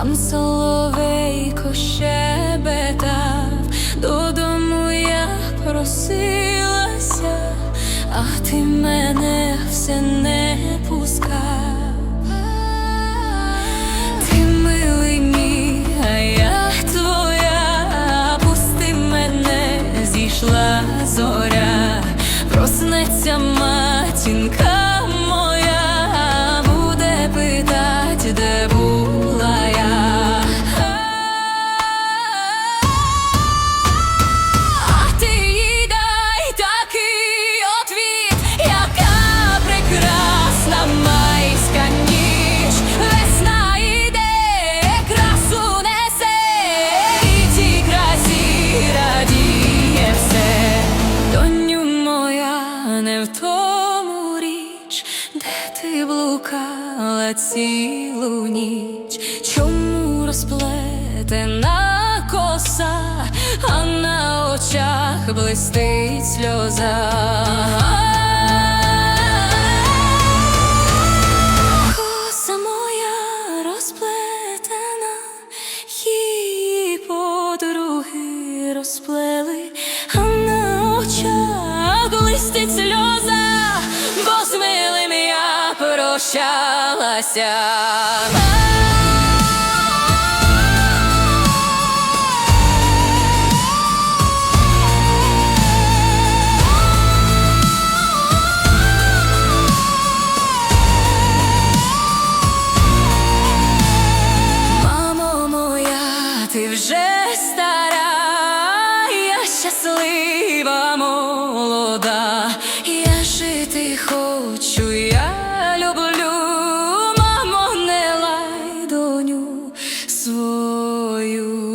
там соловейко щебетав, додому я просилася, а ти мене все не пускав. Ти милий мій, а я твоя, пусти мене, зійшла зоря, проснеться матінка блукала цілу ніч, чому розплетена коса, а на очах блистить сльоза. Коса моя розплетена, її розплели, прощалася. Мамо моя, ти вже стара, я щаслива. you.